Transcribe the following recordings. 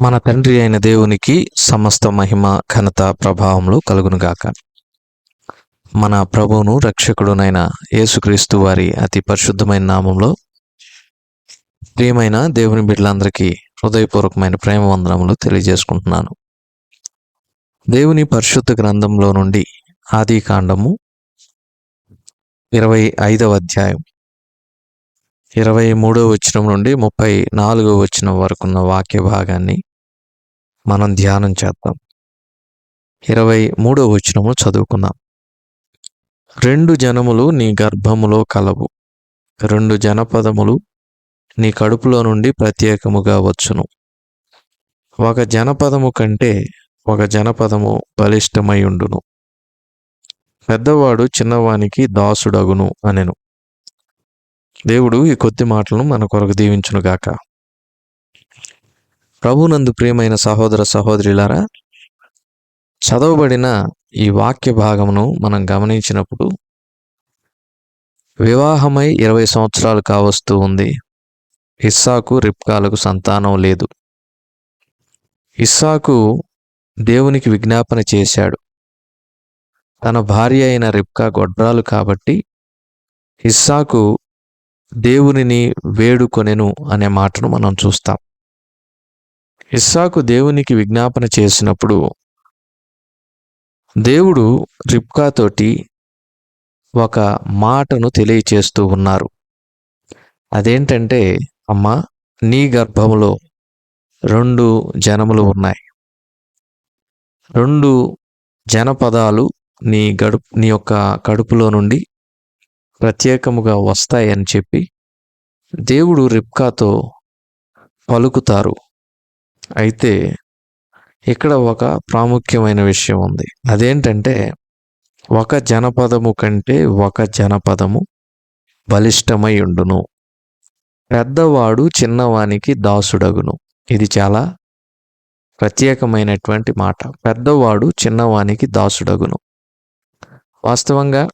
మన తండ్రి అయిన దేవునికి సమస్త మహిమ ఘనత ప్రభావములు కలుగునుగాక. మన ప్రభువును రక్షకుడునైన యేసుక్రీస్తు వారి అతి పరిశుద్ధమైన నామంలో ప్రియమైన దేవుని బిడ్డలందరికీ హృదయపూర్వకమైన ప్రేమ వందనములు తెలియజేసుకుంటున్నాను. దేవుని పరిశుద్ధ గ్రంథంలో నుండి ఆది కాండము ఇరవై ఐదవ అధ్యాయం. ఇరవై మూడో వచనం నుండి ముప్పై నాలుగో వచనం వరకున్న వాక్య భాగాన్ని మనం ధ్యానం చేద్దాం. ఇరవై మూడో వచనము చదువుకుందాం రెండు జనములు నీ గర్భములో కలవు. రెండు జనపదములు నీ కడుపులో నుండి ప్రత్యేకముగా వచ్చును. ఒక జనపదము కంటే ఒక జనపదము బలిష్టమై ఉండును. పెద్దవాడు చిన్నవానికి దాసుడగును అనెను. దేవుడు ఈ కొద్ది మాటలను మన కొరకు దీవించునుగాక. ప్రభునందు ప్రియమైన సహోదర సహోదరులారా చదవబడిన ఈ వాక్య భాగమును మనం గమనించినప్పుడు వివాహమై ఇరవై సంవత్సరాలు కావస్తూ ఉంది. ఇస్సాకు రిప్కాలకు సంతానం లేదు. ఇస్సాకు దేవునికి విజ్ఞాపన చేశాడు. తన భార్య అయిన రిప్కా గొడ్రాలు కాబట్టి ఇస్సాకు దేవునిని వేడుకొనెను అనే మాటను మనం చూస్తాం. ఇస్సాకు దేవునికి విజ్ఞాపన చేసినప్పుడు దేవుడు రిప్కాతోటి ఒక మాటను తెలియచేస్తూ ఉన్నారు. అదేంటంటే అమ్మ నీ గర్భములో రెండు జనములు ఉన్నాయి. రెండు జనపదాలు నీ గడుపు నీ యొక్క కడుపులో నుండి ప్రత్యేకముగా వస్తాయని చెప్పి దేవుడు రిప్కాతో పలుకుతారు. అయితే ఇక్కడ ఒక ప్రాముఖ్యమైన విషయం ఉంది. అదేంటంటే ఒక జనపదము కంటే ఒక జనపదము బలిష్టమై ఉండును. పెద్దవాడు చిన్నవానికి దాసుడగును. ఇది చాలా ప్రత్యేకమైనటువంటి మాట. పెద్దవాడు చిన్నవానికి దాసుడగును. వాస్తవంగా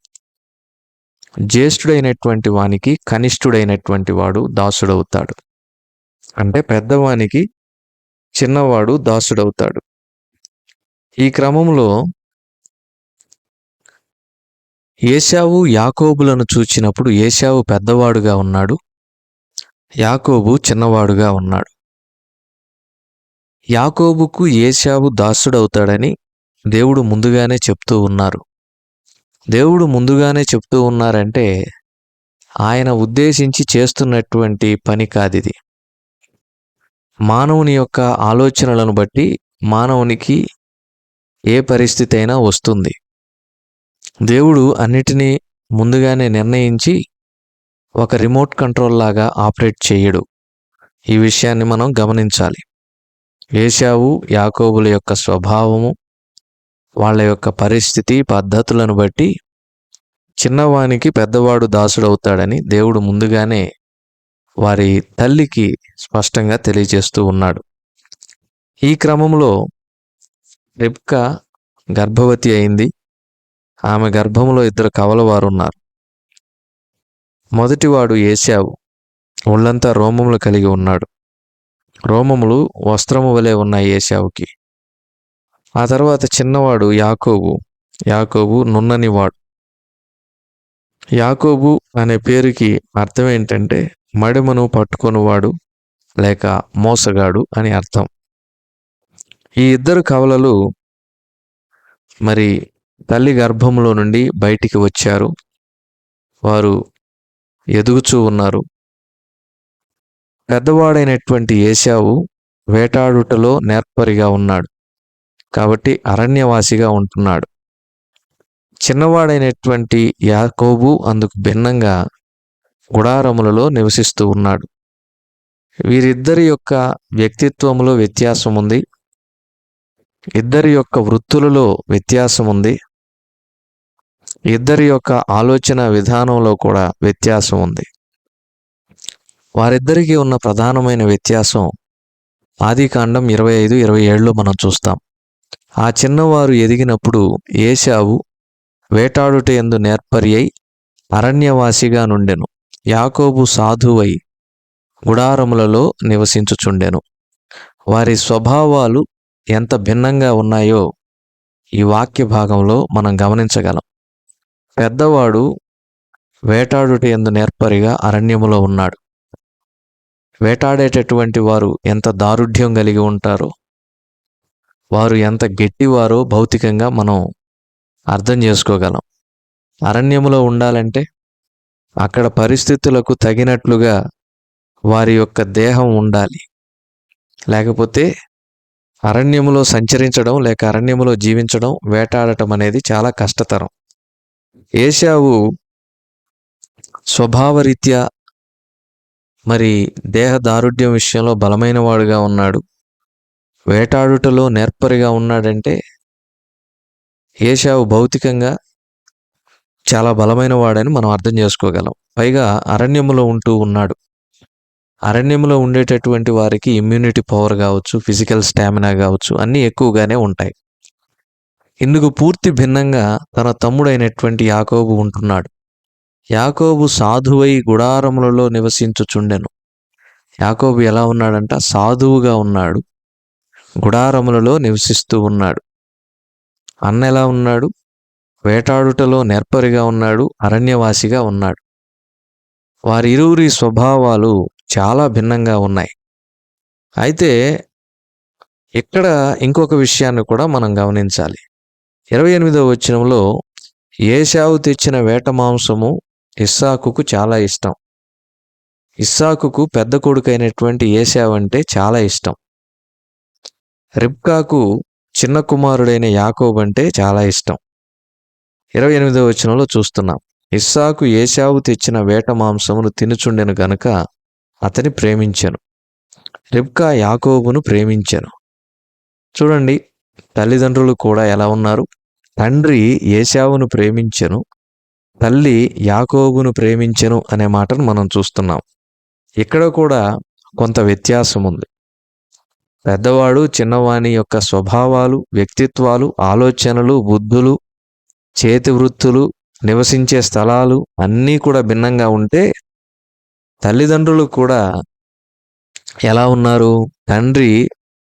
జ్యేష్ఠుడైనటువంటి వానికి కనిష్ఠుడైనటువంటి వాడు దాసుడవుతాడు. అంటే పెద్దవానికి చిన్నవాడు దాసుడవుతాడు. ఈ క్రమంలో ఏశావు యాకోబులను చూచినప్పుడు ఏశావు పెద్దవాడుగా ఉన్నాడు. యాకోబు చిన్నవాడుగా ఉన్నాడు. యాకోబుకు ఏశావు దాసుడవుతాడని దేవుడు ముందుగానే చెప్తూ ఉన్నారు. దేవుడు ముందుగానే చెప్తూ ఉన్నారంటే ఆయన ఉద్దేశించి చేస్తున్నటువంటి పని కాదిది. మానవుని యొక్క ఆలోచనలను బట్టి మానవునికి ఏ పరిస్థితి అయినా వస్తుంది. దేవుడు అన్నిటినీ ముందుగానే నిర్ణయించి ఒక రిమోట్ కంట్రోల్ లాగా ఆపరేట్ చేయడు. ఈ విషయాన్ని మనం గమనించాలి. ఏషావు యాకోబుల యొక్క స్వభావము వాళ్ళ యొక్క పరిస్థితి పద్ధతులను బట్టి చిన్నవానికి పెద్దవాడు దాసుడవుతాడని దేవుడు ముందుగానే వారి తల్లికి స్పష్టంగా తెలియజేస్తూ ఉన్నాడు. ఈ క్రమంలో రిబ్కా గర్భవతి అయింది. ఆమె గర్భంలో ఇద్దరు కవలవారు ఉన్నారు మొదటివాడు ఏశావు. ఒళ్ళంతా రోమములు కలిగి ఉన్నాడు. రోమములు వస్త్రము వలె ఉన్నాయి ఏశావుకి. ఆ తర్వాత చిన్నవాడు యాకోబు. యాకోబు నున్ననివాడు. యాకోబు అనే పేరుకి అర్థం ఏంటంటే మడిమను పట్టుకొనివాడు లేక మోసగాడు అని అర్థం. ఈ ఇద్దరు కవలలు మరి తల్లి గర్భంలో నుండి బయటికి వచ్చారు. వారు ఎదుగుచూ ఉన్నారు. పెద్దవాడైనటువంటి ఏశావు వేటాడుటలో నేర్పరిగా ఉన్నాడు. కాబట్టి అరణ్యవాసిగా ఉంటున్నాడు. చిన్నవాడైనటువంటి యాకోబు అందుకు భిన్నంగా గుడారములలో నివసిస్తూ ఉన్నాడు. వీరిద్దరి యొక్క వ్యక్తిత్వములో వ్యత్యాసం ఉంది ఇద్దరి యొక్క వృత్తులలో వ్యత్యాసం ఉంది ఇద్దరి యొక్క ఆలోచన విధానంలో కూడా వ్యత్యాసం ఉంది వారిద్దరికీ ఉన్న ప్రధానమైన వ్యత్యాసం ఆదికాండం ఇరవై ఐదు ఇరవై ఏడులో మనం చూస్తాం. ఆ చిన్నవారు ఎదిగినప్పుడు ఏశావు వేటాడుట ఎందు నేర్పరి అయి అరణ్యవాసిగా నుండెను. యాకోబు సాధువై గుడారములలో నివసించుచుండెను. వారి స్వభావాలు ఎంత భిన్నంగా ఉన్నాయో ఈ వాక్య భాగంలో మనం గమనించగలం. పెద్దవాడు వేటాడుట ఎందు నేర్పరిగా అరణ్యములో ఉన్నాడు. వేటాడేటటువంటి వారు ఎంత దారుఢ్యం కలిగి ఉంటారో వారు ఎంత గట్టివారో భౌతికంగా మనం అర్థం చేసుకోగలం. అరణ్యములో ఉండాలంటే అక్కడ పరిస్థితులకు తగినట్లుగా వారి యొక్క దేహం ఉండాలి. లేకపోతే అరణ్యములో సంచరించడం లేక అరణ్యములో జీవించడం వేటాడటం అనేది చాలా కష్టతరం. ఏషావు స్వభావరీత్యా మరి దేహ దారుఢ్యం విషయంలో బలమైన వాడుగా ఉన్నాడు. వేటాడుటలో నేర్పరిగా ఉన్నాడంటే ఏషావు భౌతికంగా చాలా బలమైన వాడని మనం అర్థం చేసుకోగలం. పైగా అరణ్యములో ఉంటూ ఉన్నాడు. అరణ్యంలో ఉండేటటువంటి వారికి ఇమ్యూనిటీ పవర్ కావచ్చు ఫిజికల్ స్టామినా కావచ్చు అన్నీ ఎక్కువగానే ఉంటాయి. ఇందుకు పూర్తి భిన్నంగా తన తమ్ముడైనటువంటి యాకోబు ఉంటున్నాడు. యాకోబు సాధువై గుడారములలో నివసించుచుండెను. యాకోబు ఎలా ఉన్నాడంట? సాధువుగా ఉన్నాడు. గుడారములలో నివసిస్తూ ఉన్నాడు. అన్న ఎలా ఉన్నాడు? వేటాడుటలో నేర్పరిగా ఉన్నాడు అరణ్యవాసిగా ఉన్నాడు. వారి ఇరువురి స్వభావాలు చాలా భిన్నంగా ఉన్నాయి. అయితే ఇక్కడ ఇంకొక విషయాన్ని కూడా మనం గమనించాలి. ఇరవై ఎనిమిదవ వచనంలో ఏషావు తెచ్చిన వేట మాంసము ఇస్సాకుకు చాలా ఇష్టం. ఇస్సాకుకు పెద్ద కొడుకైనటువంటి ఏషావు అంటే చాలా ఇష్టం. రిబ్కాకు చిన్న కుమారుడైన యాకోబ్ అంటే చాలా ఇష్టం. ఇరవై ఎనిమిదవ వచనంలో చూస్తున్నాం. ఇస్సాకు ఏషావు తెచ్చిన వేట మాంసమును తినుచుండెను గనుక అతని ప్రేమించాను. రిబ్కా యాకోబును ప్రేమించాను. చూడండి తల్లిదండ్రులు కూడా ఎలా ఉన్నారు? తండ్రి ఏషావును ప్రేమించెను తల్లి యాకోబును ప్రేమించెను అనే మాటను మనం చూస్తున్నాం. ఇక్కడ కూడా కొంత వ్యత్యాసం ఉంది పెద్దవాడు చిన్నవాని యొక్క స్వభావాలు వ్యక్తిత్వాలు ఆలోచనలు బుద్ధులు చేతి వృత్తులు నివసించే స్థలాలు అన్నీ కూడా భిన్నంగా ఉంటే తల్లిదండ్రులు కూడా ఎలా ఉన్నారు? తండ్రి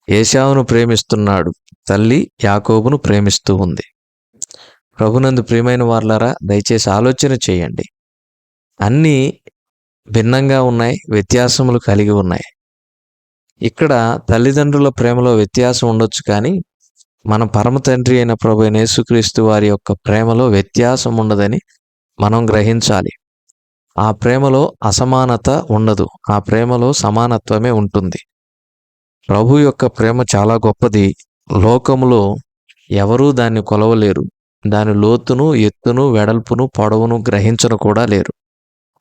ఏషావును ప్రేమిస్తున్నాడు. తల్లి యాకోబును ప్రేమిస్తూ ఉంది. ప్రభునందు ప్రియమైన వార్లారా దయచేసి ఆలోచన చేయండి. అన్నీ భిన్నంగా ఉన్నాయి వ్యత్యాసములు కలిగి ఉన్నాయి. ఇక్కడ తల్లిదండ్రుల ప్రేమలో వ్యత్యాసం ఉండొచ్చు కానీ మన పరమ తండ్రి అయిన ప్రభు యేసుక్రీస్తు వారి యొక్క ప్రేమలో వ్యత్యాసం ఉండదని మనం గ్రహించాలి. ఆ ప్రేమలో అసమానత ఉండదు. ఆ ప్రేమలో సమానత్వమే ఉంటుంది. ప్రభు యొక్క ప్రేమ చాలా గొప్పది. లోకములో ఎవరూ దాన్ని కొలవలేరు. దాని లోతును ఎత్తును వెడల్పును పొడవును గ్రహించను కూడా లేరు.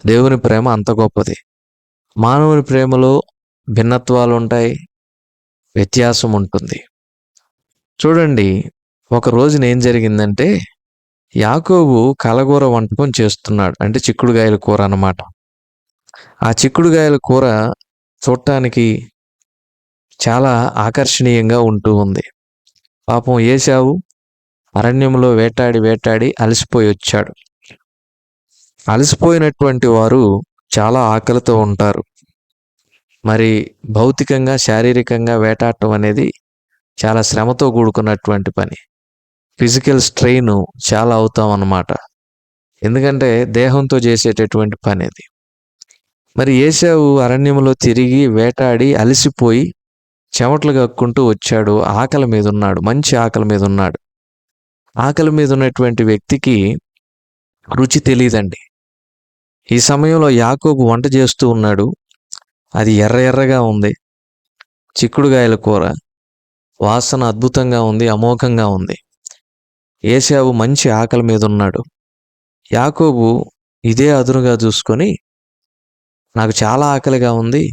దేవుని ప్రేమ అంత గొప్పది. మానవుని ప్రేమలో భిన్నత్వాలు ఉంటాయి వ్యత్యాసం ఉంటుంది చూడండి ఒక రోజున ఏం జరిగిందంటే యాకోబు కలగూర వంటకం చేస్తున్నాడు అంటే చిక్కుడుగాయల కూర అన్నమాట. ఆ చిక్కుడుగాయల కూర చూడటానికి చాలా ఆకర్షణీయంగా ఉంటూ ఉంది. పాపం ఏసావు అరణ్యంలో వేటాడి వేటాడి అలసిపోయి వచ్చాడు. అలసిపోయినటువంటి వారు చాలా ఆకలితో ఉంటారు. మరి భౌతికంగా శారీరకంగా వేటాడటం అనేది చాలా శ్రమతో కూడుకున్నటువంటి పని. ఫిజికల్ స్ట్రెయిన్ చాలా అవుతాం అన్నమాట ఎందుకంటే దేహంతో చేసేటటువంటి పని అది. మరి ఏసావు అరణ్యంలో తిరిగి వేటాడి అలసిపోయి చెమటలు కక్కుంటూ వచ్చాడు. ఆకలి మీద ఉన్నాడు. మంచి ఆకలి మీద ఉన్నాడు. ఆకలి మీద ఉన్నటువంటి వ్యక్తికి రుచి తెలియదండి ఈ సమయంలో యాకోబు వంట చేస్తూ ఉన్నాడు. అది ఎర్ర ఎర్రగా ఉంది. చిక్కుడుగాయల కూర. వాసన అద్భుతంగా ఉంది అమోఘంగా ఉంది. ఏసావు మంచి ఆకలి మీద ఉన్నాడు యాకోబు ఇదే అదునుగా చూసుకొని నాకు చాలా ఆకలిగా ఉంది.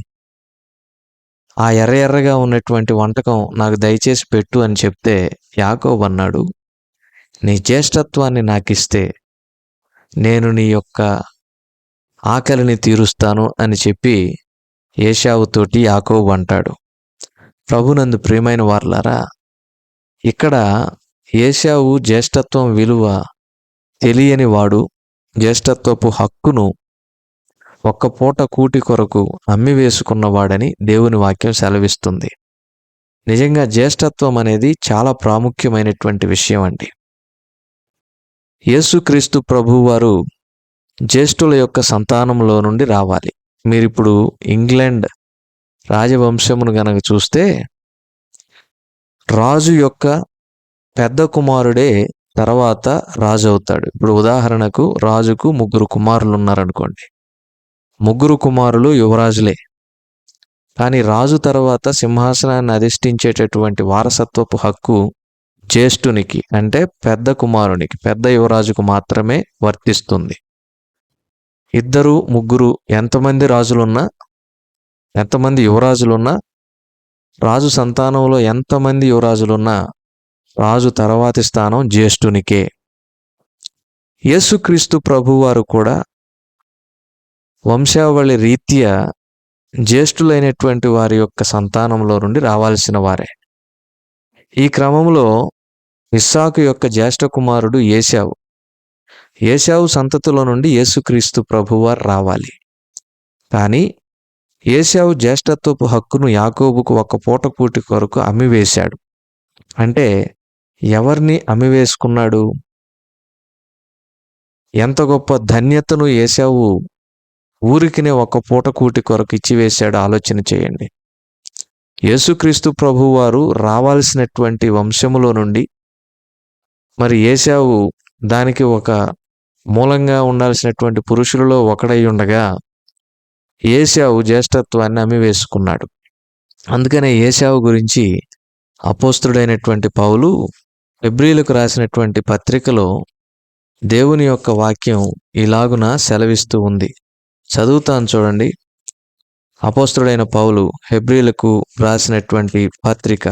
ఆ ఎర్ర ఎర్రగా ఉన్నటువంటి వంటకం నాకు దయచేసి పెట్టు అని చెప్తే యాకోబు అన్నాడు నీ జ్యేష్ఠత్వాన్ని నాకు ఇస్తే నేను నీ యొక్క ఆకలిని తీరుస్తాను అని చెప్పి ఏషావుతోటి యాకోబు అంటాడు. ప్రభునందు ప్రియమైన వార్లారా ఇక్కడ ఏషావు జ్యేష్ఠత్వం విలువ తెలియని వాడు జ్యేష్ఠత్వపు హక్కును ఒక్క పూట కూటి కొరకు అమ్మి వేసుకున్నవాడని దేవుని వాక్యం సెలవిస్తుంది. నిజంగా జ్యేష్ఠత్వం అనేది చాలా ప్రాముఖ్యమైనటువంటి విషయం అండి. యేసుక్రీస్తు ప్రభువారు జ్యేష్ఠుల యొక్క సంతానంలో నుండి రావాలి. మీరు ఇప్పుడు ఇంగ్లాండ్ రాజవంశమును గనక చూస్తే రాజు యొక్క పెద్ద కుమారుడే తర్వాత రాజు అవుతాడు. ఇప్పుడు ఉదాహరణకు రాజుకు ముగ్గురు కుమారులు ఉన్నారనుకోండి ముగ్గురు కుమారులు యువరాజులే. కానీ రాజు తర్వాత సింహాసనాన్ని అధిష్ఠించేటటువంటి వారసత్వపు హక్కు జ్యేష్ఠునికి అంటే పెద్ద కుమారునికి పెద్ద యువరాజుకు మాత్రమే వర్తిస్తుంది. ఇద్దరు ముగ్గురు ఎంతమంది రాజులున్నా ఎంతమంది యువరాజులున్నా రాజు సంతానంలో ఎంతమంది యువరాజులున్నా రాజు తర్వాతి స్థానం జ్యేష్ఠునికే. యేసుక్రీస్తు ప్రభువారు కూడా వంశావళి రీత్యా జ్యేష్ఠులైనటువంటి వారి యొక్క సంతానంలో నుండి రావాల్సిన వారే. ఈ క్రమంలో ఇస్సాకు యొక్క జ్యేష్ఠ కుమారుడు ఏశావు. ఏశావు సంతతిలో నుండి యేసుక్రీస్తు ప్రభువారు రావాలి. కానీ ఏశావు జ్యేష్ఠత్వపు హక్కును యాకోబుకు ఒక పూట కూటి కొరకు అమ్మివేశాడు. అంటే ఎవరిని అమ్మివేసుకున్నాడు? ఎంత గొప్ప ధన్యతను ఏశావు ఊరికినే ఒక పూట కూటి కొరకు ఇచ్చివేశాడు ఆలోచన చేయండి. యేసుక్రీస్తు ప్రభువారు రావాల్సినటువంటి వంశములో నుండి మరి ఏశావు దానికి ఒక మూలంగా ఉండాల్సినటువంటి పురుషులలో ఒకడై ఉండగా ఏశావు జ్యేష్ఠత్వాన్ని అమ్మివేసుకున్నాడు. అందుకనే ఏశావు గురించి అపోస్తుడైనటువంటి పౌలు ఫిబ్రిలకు రాసినటువంటి పత్రికలో దేవుని యొక్క వాక్యం ఇలాగున సెలవిస్తూ ఉంది. చదువుతాను చూడండి. అపోస్తుడైన పౌలు హెబ్రిలకు రాసినటువంటి పత్రిక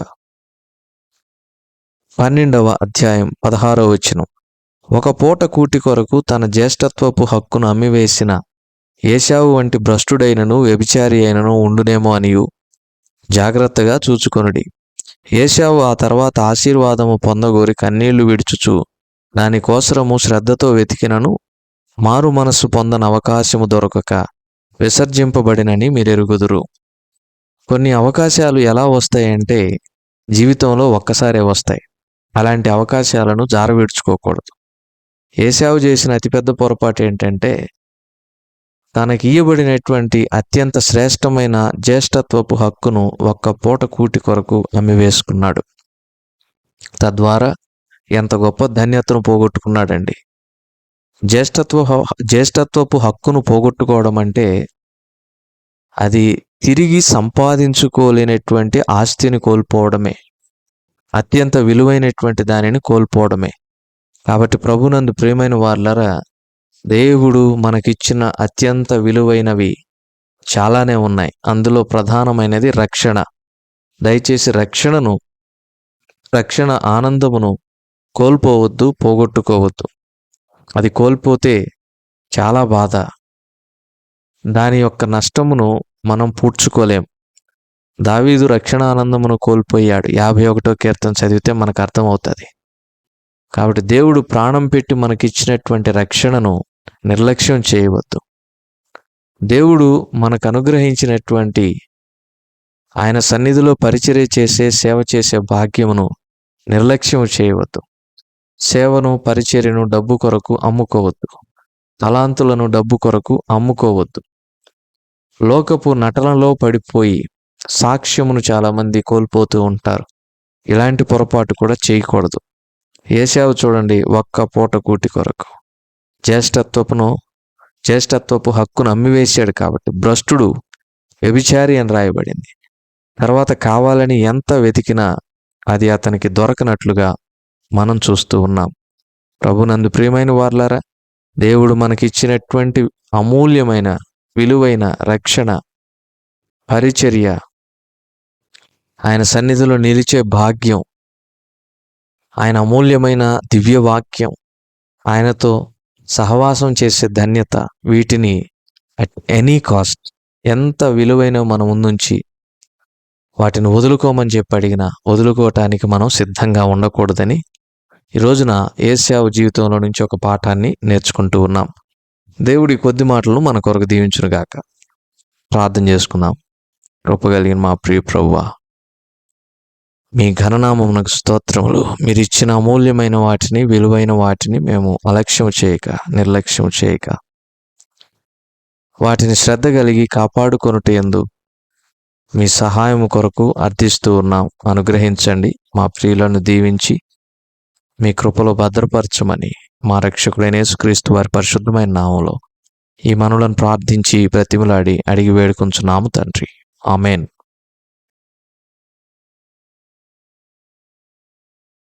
పన్నెండవ అధ్యాయం పదహారవ వచనం. ఒక పూట కూటి కొరకు తన జ్యేష్ఠత్వపు హక్కును అమ్మివేసిన ఏశావు వంటి భ్రష్టుడైనను వ్యభిచారి అయినను ఉండునేమో అనియు. జాగ్రత్తగా చూచుకొనుడి. ఏశావు ఆ తర్వాత ఆశీర్వాదము పొందగోరి కన్నీళ్ళు విడుచుచు దానికోసరము శ్రద్ధతో వెతికినను మారు మనస్సు పొందని అవకాశము దొరకక విసర్జింపబడినని మీరెరుగుదురు. కొన్ని అవకాశాలు ఎలా వస్తాయంటే జీవితంలో ఒక్కసారే వస్తాయి. అలాంటి అవకాశాలను జారవిడ్చుకోకూడదు. ఏసావు చేసిన అతిపెద్ద పొరపాటు ఏంటంటే తనకి ఇయ్యబడినటువంటి అత్యంత శ్రేష్టమైన జ్యేష్ఠత్వపు హక్కును ఒక్క పూట కూటి కొరకు అమ్మివేసుకున్నాడు. తద్వారా ఎంత గొప్ప ధన్యతను పోగొట్టుకున్నాడండి. జ్యేష్ఠత్వ జ్యేష్ఠత్వపు హక్కును పోగొట్టుకోవడం అంటే అది తిరిగి సంపాదించుకోలేనటువంటి ఆస్తిని కోల్పోవడమే. అత్యంత విలువైనటువంటి దానిని కోల్పోవడమే. కాబట్టి ప్రభునందు ప్రియమైన వార్లరా దేవుడు మనకిచ్చిన అత్యంత విలువైనవి చాలానే ఉన్నాయి. అందులో ప్రధానమైనది రక్షణ. దయచేసి రక్షణను రక్షణ ఆనందమును కోల్పోవద్దు పోగొట్టుకోవద్దు. అది కోల్పోతే చాలా బాధ. దాని యొక్క నష్టమును మనం పూడ్చుకోలేం. దావీదు రక్షణ ఆనందమును కోల్పోయాడు. యాభై ఒకటో కీర్తన చదివితే మనకు అర్థమవుతుంది. కాబట్టి దేవుడు ప్రాణం పెట్టి మనకిచ్చినటువంటి రక్షణను నిర్లక్ష్యం చేయవద్దు. దేవుడు మనకు అనుగ్రహించినటువంటి ఆయన సన్నిధిలో పరిచర్య చేసే సేవ చేసే భాగ్యమును నిర్లక్ష్యం చేయవద్దు. సేవను పరిచర్యను డబ్బు కొరకు అమ్ముకోవద్దు. తలాంతులను డబ్బు కొరకు అమ్ముకోవద్దు. లోకపు నటనలో పడిపోయి సాక్ష్యమును చాలామంది కోల్పోతూ ఉంటారు. ఇలాంటి పొరపాటు కూడా చేయకూడదు. ఏసావు చూడండి ఒక్క పూట కూటి కొరకు. జ్యేష్ఠత్వపును జ్యేష్ఠత్వపు హక్కును అమ్మివేశాడు కాబట్టి భ్రష్టుడు వ్యభిచారి అని రాయబడింది. తర్వాత కావాలని ఎంత వెతికినా అది అతనికి దొరకనట్లుగా మనం చూస్తూ ఉన్నాం. ప్రభునందు ప్రియమైన వార్లారా దేవుడు మనకిచ్చినటువంటి అమూల్యమైన విలువైన రక్షణ పరిచర్య ఆయన సన్నిధిలో నిలిచే భాగ్యం ఆయన అమూల్యమైన దివ్య వాక్యం ఆయనతో సహవాసం చేసే ధన్యత వీటిని అట్ ఎనీ కాస్ట్ ఎంత విలువైన మన ముందుంచి వాటిని వదులుకోమని చెప్పి అడిగినా వదులుకోవటానికి మనం సిద్ధంగా ఉండకూడదని ఈ రోజున ఏసావు జీవితంలో నుంచి ఒక పాఠాన్ని నేర్చుకుంటూ ఉన్నాం. దేవుడి కొద్ది మాటలను మన కొరకు దీవించునుగాక. ప్రార్థన చేసుకుందాం. కృపగలిగిన మా ప్రియ ప్రభువా మీ ఘననామమునకు స్తోత్రములు. మీరు ఇచ్చిన అమూల్యమైన వాటిని విలువైన వాటిని మేము అలక్ష్యం చేయక నిర్లక్ష్యం చేయక. వాటిని శ్రద్ధ కలిగి కాపాడుకొనుట ఎందు మీ సహాయం కొరకు అర్థిస్తూ ఉన్నాం. అనుగ్రహించండి. మా ప్రియులను దీవించి మీ కృపలో భద్రపరచమని మా రక్షకుడైన యేసుక్రీస్తు వారి పరిశుద్ధమైన నామంలో ఈ మనులను ప్రార్థించి బ్రతిమలాడి అడిగి వేడుకుంటున్నాము తండ్రి. ఆమెన్.